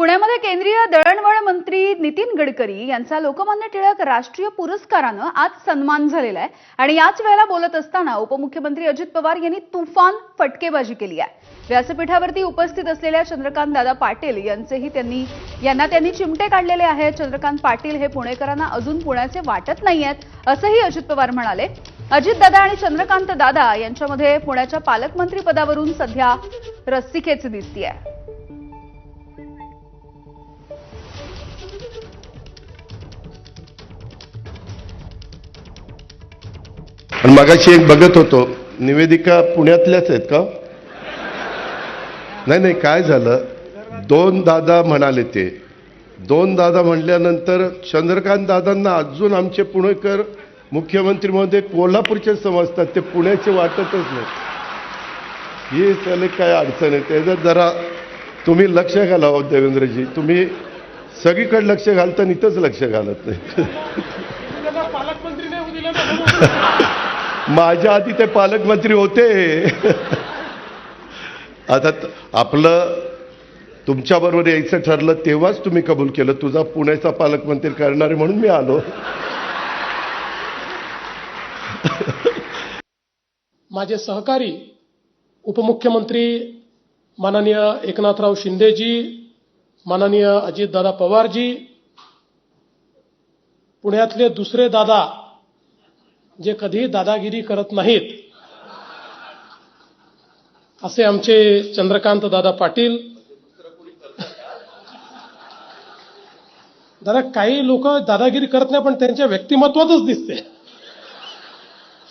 पुण्यामध्ये केंद्रीय दळणवळण मंत्री नितीन गडकरी यांचा लोकमान्य टिळक राष्ट्रीय पुरस्कारानं आज सन्मान झालेला आहे. आणि याच वेळेला बोलत असताना उपमुख्यमंत्री अजित पवार यांनी तुफान फटकेबाजी केली आहे. व्यासपीठावरती उपस्थित असलेल्या चंद्रकांत दादा पाटील यांचेही त्यांनी यांना त्यांनी चिमटे काढलेले आहेत. चंद्रकांत पाटील हे पुणेकरांना अजून पुण्याचे वाटत नाही आहेत असंही अजित पवार म्हणाले. अजितदादा आणि चंद्रकांत दादा यांच्यामध्ये पुण्याच्या पालकमंत्री पदावरून सध्या रस्सीखेच आहे आणि मगाशी एक बघत होतो निवेदिका पुण्यातल्याच आहेत का? नाही नाही काय झालं? दोन दादा म्हणाले ते. दोन दादा म्हणल्यानंतर चंद्रकांत दादांना अजून आमचे पुणेकर मुख्यमंत्री मध्ये कोल्हापूरचे समजतात ते पुण्याचे वाटतच नाही. ही त्याला काय अडचण आहे? त्याच्यात जरा तुम्ही लक्ष घाला हो देवेंद्रजी. तुम्ही सगळीकडे लक्ष घालता आणि इथंच लक्ष घालत नाही. माझ्या आधी ते पालकमंत्री होते. आता आपलं तुमच्याबरोबर यायचं ठरलं तेव्हाच तुम्ही कबूल केलं. तुझा पुण्याचा पालकमंत्री करणार म्हणून मी आलो. माझे सहकारी उपमुख्यमंत्री माननीय एकनाथराव शिंदेजी माननीय अजितदादा पवारजी पुण्यातले दुसरे दादा जे कधी दादागिरी करत नाहीत असे आमचे चंद्रकांत दादा पाटील. दादा काही लोक दादागिरी करत नाही पण त्यांच्या व्यक्तिमत्वातच दिसते.